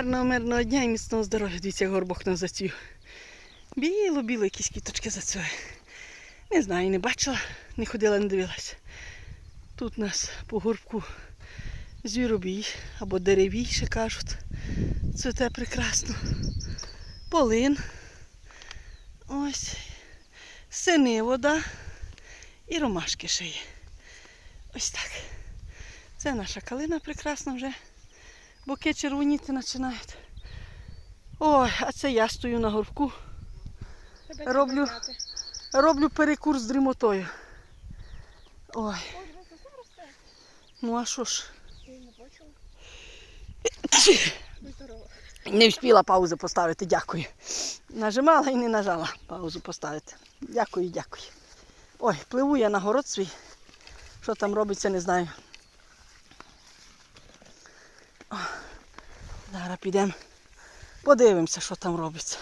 Гарного мирного дня і міцного здоров'я. Дивіться, як горбок нам зацвів. Біло-біло, якісь кіточки зацвіли. Не знаю, не бачила, не ходила, не дивилася. Тут у нас по горбку звіробій або деревій, ще кажуть. Цвіте прекрасно. Полин. Ось. Сини вода і ромашки ще є. Ось так. Це наша калина прекрасна вже. Боки червоніти починають. Ой, а це я стою на горбку. Роблю. Роблю перекур з дрімотою. Ой, ну а що ж? Не встигла паузу поставити, дякую. Нажимала і не нажала паузу поставити. Дякую, дякую. Ой, пливу я на город свій. Що там робиться, не знаю. Зараз підемо. Подивимося, що там робиться.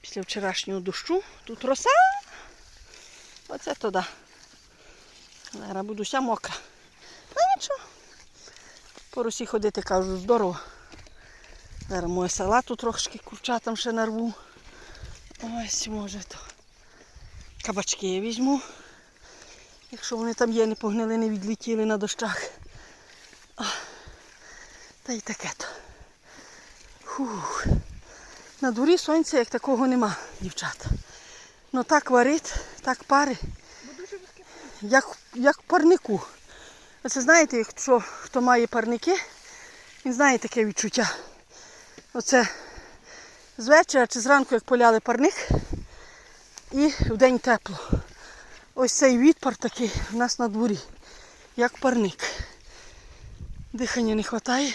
Після вчорашнього дощу тут роса. Оце туди. Зараз буду вся мокра. Ну нічого. По росі ходити, кажу, здорово. Зараз моє салату трошки курчатам ще нарву. Ось, може то. Кабачки я візьму. Якщо вони там є, не погнили, не відлетіли на дощах. О, та й таке то. Фух. На дворі сонця як такого нема, дівчата. Ну так варить, так пари, як, як парнику. Оце знаєте, якщо хто має парники, він знає таке відчуття. Оце з вечора чи зранку, як поляли парник, і вдень тепло. Ось цей відпар такий у нас на дворі, як парник. Дихання не вистачає.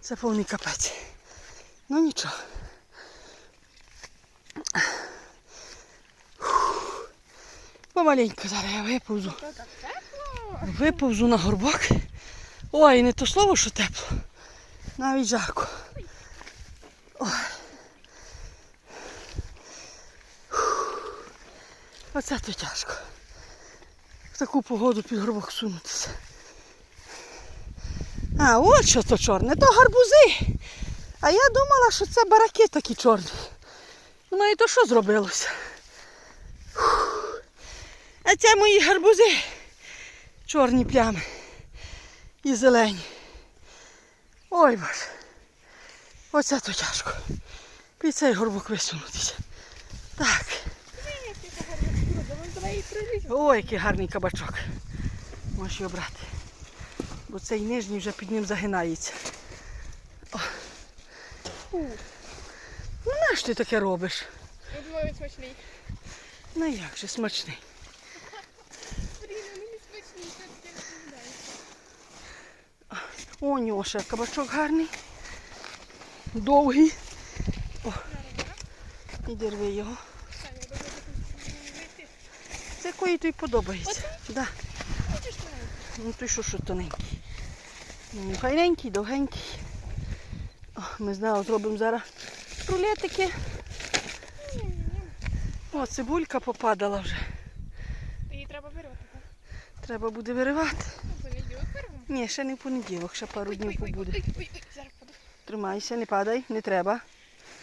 Це повний капець. Ну нічого. Помаленько зараз я виповзу. Виповзу на горбок. Ой, не то слово, що тепло. Навіть жарко. Ой. Оце то тяжко. В таку погоду під горбок сунутися. А, от що то чорне, то гарбузи. А я думала, що це бараки такі чорні. Ну і то що зробилося? А це мої гарбузи чорні плями і зелені. Ой боже. Оце то тяжко. Під цей горбок висунутися. Так. Ой, який гарний кабачок. Можеш його брати. Бо цей нижній вже під ним загинається. Ну нащо ти таке робиш? Я думаю, він смачний. Ну як же смачний. Блін, він смачний, таке. О, ще кабачок гарний. Довгий. О. Іди рви його. Ти. Це якої тобі подобається. Да. Ну той що, що тоненький. Ну, файненький, довгенький. Ми з нею зробимо зараз рулетики. О, цибулька попадала вже. Її треба вирвати. так? Треба буде виривати. Ну, понеділок вирвемо. Ні, ще не в понеділок, ще пару Ой, днів ой, побуде. ой, ой, ой, зараз паду. Тримайся, не падай, не треба.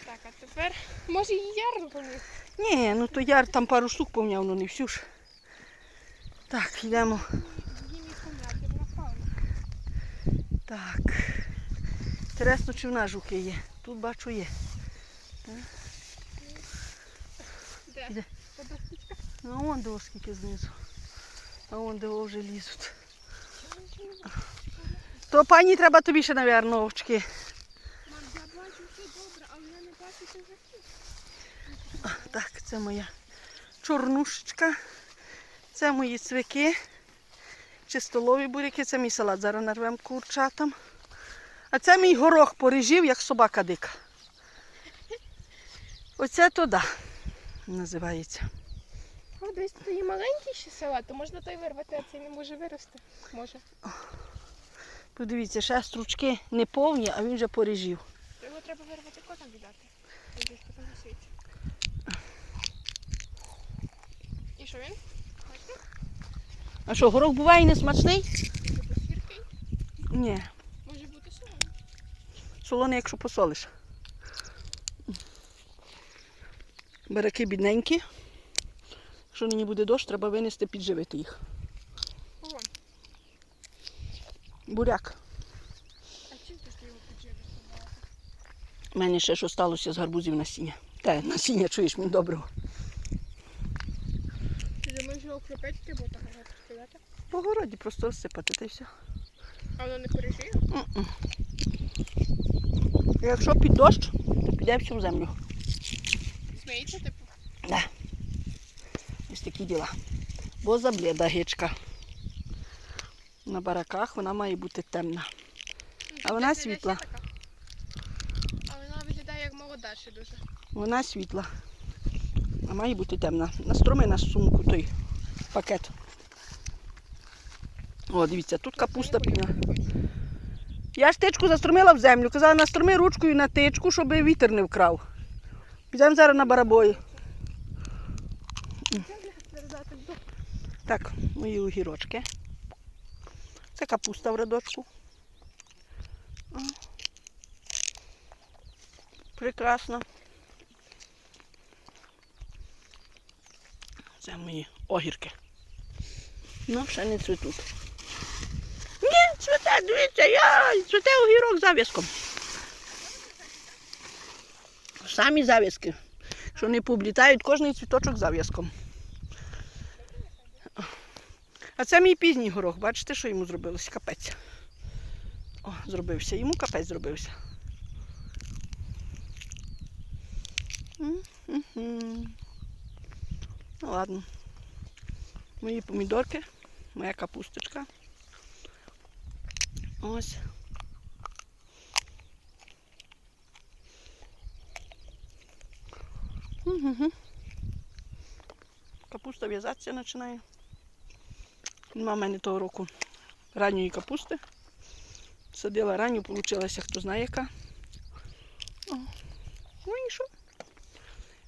Так, а тепер може її яру поміг. Ні, ну то яр там пару штук повняв, ну не всю ж. Так, йдемо. Її міг пом'яти, вона впала. Так. Інтересно, чи в нас жуки є. Тут бачу є. Де? Ну вон де скільки знизу. А вон де вже лізуть. То пані треба тобі ще, мабуть, очки. Мам, я бачу все добре, але я не бачу чужаків. Так, це моя чорнушечка. Це мої цвики. Чистолові буряки, це мій салат. Зараз нарвемо курчатам. А це мій горох поріжів, як собака дика. Оце то да, називається. О, десь тут є маленький ще салат, то можна той вирвати, а цей не може вирости. Може. Подивіться, ще стручки не повні, а він вже поріжів. Його треба вирвати котам віддати. Він десь потім висить. І що він? Бачите? А що, горох буває не смачний? Ні. Солоне, якщо посолиш. Бараки бідненькі. Якщо нині буде дощ, треба винести, підживити їх. Буряк. а чим ти ж його підживиш? У мене ще що сталося з гарбузів насіння. Те, насіння, чуєш, мені доброго. Ти думаєш його кропити, бо так сказати? По городі просто розсипати, та й все. А воно не пережиє? Якщо під дощ, то піде всю землю. Сміється, типу? Да. Ось такі діла. Бо забліда гичка. На бараках вона має бути темна. А вона світла. А вона виглядає як молода ще дуже. Вона світла. А має бути темна. Настроми на сумку той пакет. О, дивіться, тут капуста піна. Я ж тичку заструмила в землю. Казала, настроми ручкою на тичку, щоб вітер не вкрав. Підемо зараз на барабої. Так, мої огірочки. Це капуста в рядочку. Прекрасно. Це мої огірки. Ну, ще не цвітуть. Цвіте, дивіться, яй, цвіте огірок зав'язком. Самі зав'язки. Що не пооблітають кожний цвіточок зав'язком. А це мій пізній горох. Бачите, що йому зробилось? Капець. О, зробився. Йому капець зробився. Ну ладно. Мої помідорки, моя капусточка. Ось. Угу. Капуста в'язатися починає. Нема в мене того року ранньої капусти. Садила ранню, вийшла хто знає яка. О. Ну і що?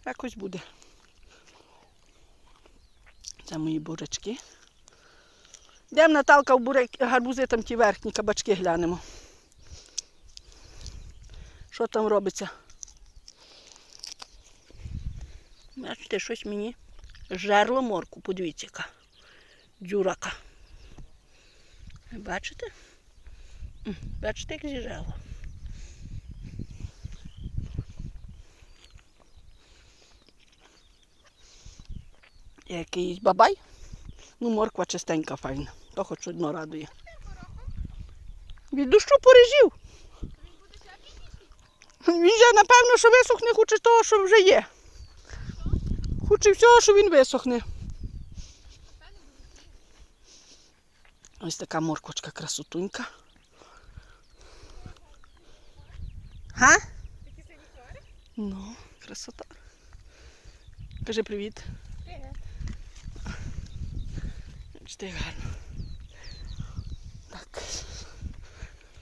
Якось буде. Це мої бурячки. Йдемо Наталка в буряк, гарбузи там ті верхні кабачки глянемо. Що там робиться? Бачите, щось мені жерло морку, подивіться яка. Дюрака. Бачите? Бачите, як зіжало? Якийсь бабай. Ну, морква чистенька, файна. То хоч одно радує. Від дощу порежів. Він же, напевно, що висохне, хоче того, що вже є. Хоче всього, що він висохне. Ось така морквочка красотунька. Га? Ну, красота. Кажи привіт. Привіт. Гарно. Так.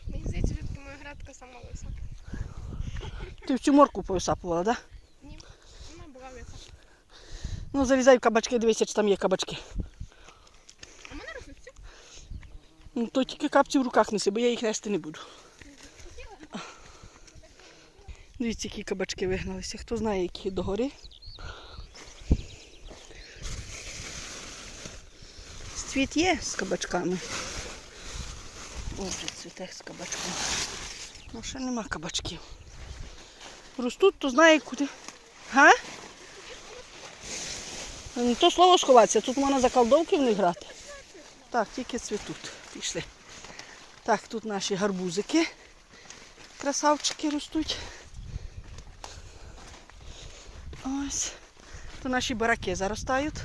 Мені здається, що моя градка сама лиса. Ти всю морку повисапувала, так? Да? Ні, вона була лиса. Ну, залізай в кабачки, дивися, чи там є кабачки. А мене розвився. Ну, то тільки капці в руках неси, бо я їх нести не буду. Дивіться, які кабачки вигналися. Хто знає, які догори. Цвіт є з кабачками. О, вже цвіте з кабачками. Ну, ще нема кабачків. Ростуть, то знає куди. Га? Не то слово сховатися, тут можна заколдовки в них грати. Так, тільки цвітуть. Пішли. Так, тут наші гарбузики. Красавчики ростуть. Ось. То наші бараки заростають,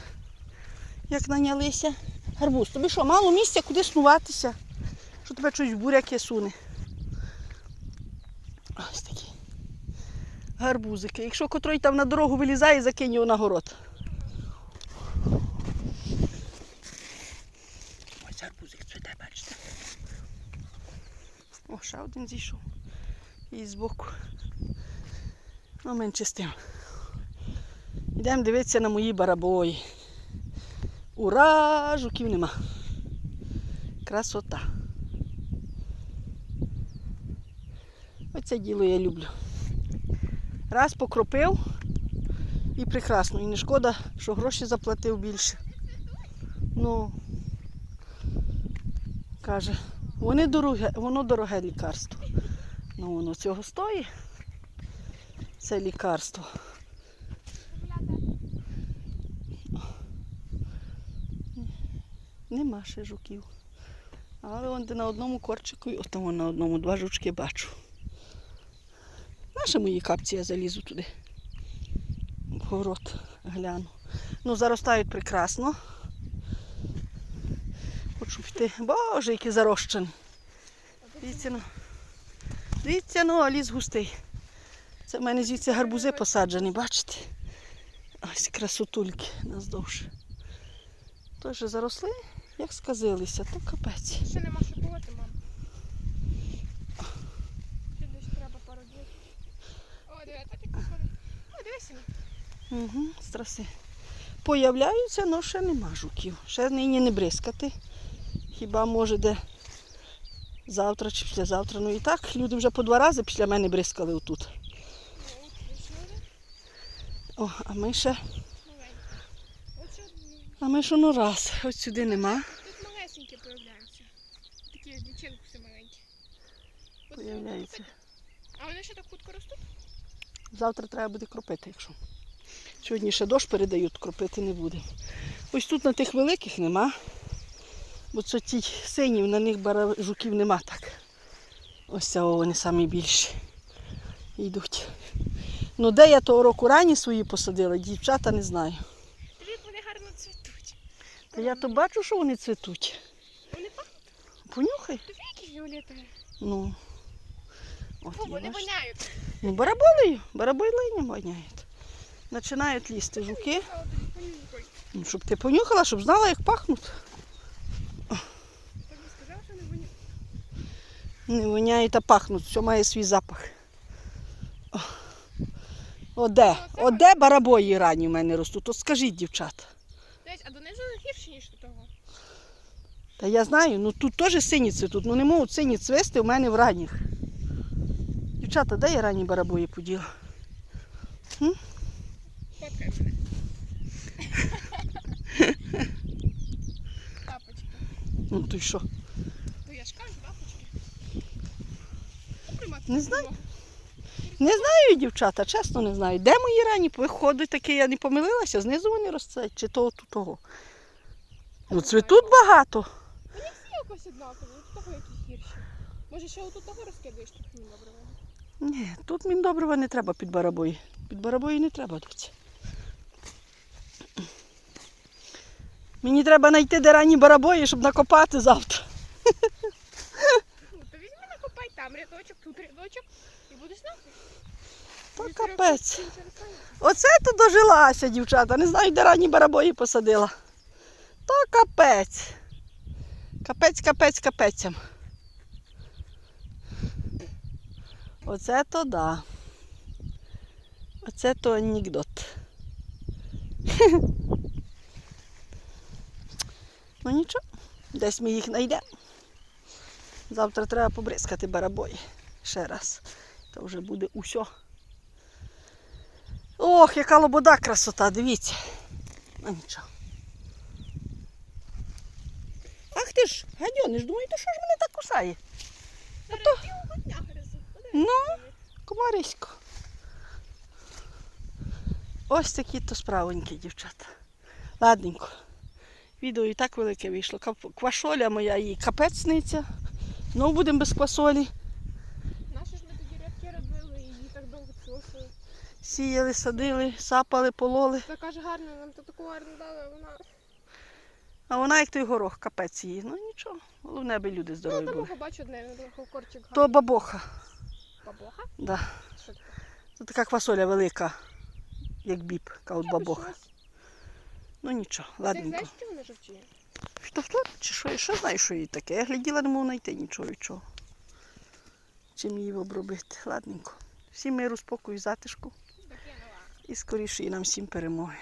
як нанялися. Гарбуз, тобі що, мало місця, куди снуватися? Що тебе щось буряки суне? Ось такі. Гарбузики. Якщо котрий там на дорогу вилізає, закинь його на город. Ось гарбузик цвіте, бачите. О, ще один зійшов. І збоку. Ну, менше з тим. Йдемо дивитися на мої барабої. Ура! Жуків нема. Красота. Оце діло я люблю. Раз покропив і прекрасно. І не шкода, що гроші заплатив більше. Ну, каже, вони дороге, воно дороге лікарство. Ну, воно цього стоїть. Це лікарство. Нема ще жуків. Але он де на одному корчику, от там на одному два жучки бачу. Наші мої капці я залізу туди. В город гляну. Ну, заростають прекрасно. Хочу піти. Боже, який зарощений. Дивіться, ну. Дивіться, ну, а ліс густий. Це в мене звідси гарбузи посаджені, бачите? Ось красотульки наздовж. Теж заросли, як сказилися, то капець. Ще нема що полоти, мам. Ще десь треба пару днів. О, диви, так як виходить. О, дивися. Угу, страси. Появляються, але ще нема жуків. Ще нині не бризкати. Хіба може де завтра чи післязавтра. Ну і так, люди вже по два рази після мене бризкали отут. Ну. О, а ми ще, а ми ще ну раз. Ось сюди нема. тут малесенькі появляються. Такі дівчинки все маленькі. От Появляються. А вони ще так хутко ростуть? Завтра треба буде кропити, якщо. Сьогодні ще дощ передають, кропити не буде. Ось тут на тих великих нема. Бо це ті сині, на них жуків нема так. Ось це вони самі більші. Йдуть. Ну де я того року рані свої посадила, дівчата не знаю. Тобі вони гарно цвітуть. Та я то бачу, що вони цвітуть. Вони пахнуть, Понюхай. тобі якісь фіолетові. Ну. От, Фу, вони бачиш? воняють. Ну, бараболею, бараболею воняють. Починають лізти жуки. А. Ну, щоб ти понюхала, щоб знала, як пахнуть. Не воняють. А пахнуть. Все має свій запах. О. Оде, оде барабої ранні в мене ростуть. От скажіть, дівчата. Десь, а донизу гірше, ніж до того. Та я знаю, ну тут теж сині цвітуть, ну не можуть сині цвісти в мене в ранніх. Дівчата, де я ранні барабої поділа? Фоткай мене. Тапочки. Ну то й що? Ну я ж кажу, тапочки. Не не знаю. Не знаю, дівчата, чесно не знаю. Де мої ранні виходить таке, я не помилилася, знизу вони ростуть, чи того, тут того. Ну цвітуть багато. Вони всі якось однакові, от того якісь гірші. Може ще отут того розкидаєш тут мені добре видно. Ні, тут мені добрива не треба під барабої. Під барабої не треба доці. Мені треба знайти де ранні барабої, щоб накопати завтра. Ну, то візьми накопай там рядочок, тут рядочок і будеш знати. Та капець. Оце то дожилася, дівчата. Не знаю, де ранні барабої посадила. То капець. Капець, капець, капецям. Оце то да. Оце то анекдот. ну нічого, десь ми їх знайдемо. Завтра треба побризкати барабої. Ще раз. То вже буде усьо. Ох, яка лобода красота, дивіться. Ну нічого. Ах ти ж, гадьониш, думаю, то що ж мене так кусає? Гризу. Подивись, Ну. Комарисько. Ось такі то справонькі, дівчата. Ладненько. Відео і так велике вийшло. Квашоля моя і капецниця. Ну, будемо без квасолі. Наші ж ми тоді рядки робили і її так довго цілосили. Сіяли, садили, сапали, пололи. Така ж гарна, нам то таку гарну дали, а вона. А вона як той горох, капець її. Ну нічого. Головне, аби люди Ну, здорові там були. його бачу одне, корчик То гарний. бабоха. Бабоха? Да. Що таке? Це така квасоля велика, як біб, от бабоха. Ну нічого, Ти знаєш, що вона жовтіє? Що хто? Чи що, знаю, що їй таке? Я гляділа, не можу знайти нічого від чого. Чим її обробити. Ладненько. Всім миру, спокою, затишку. І скоріше і нам всім перемоги.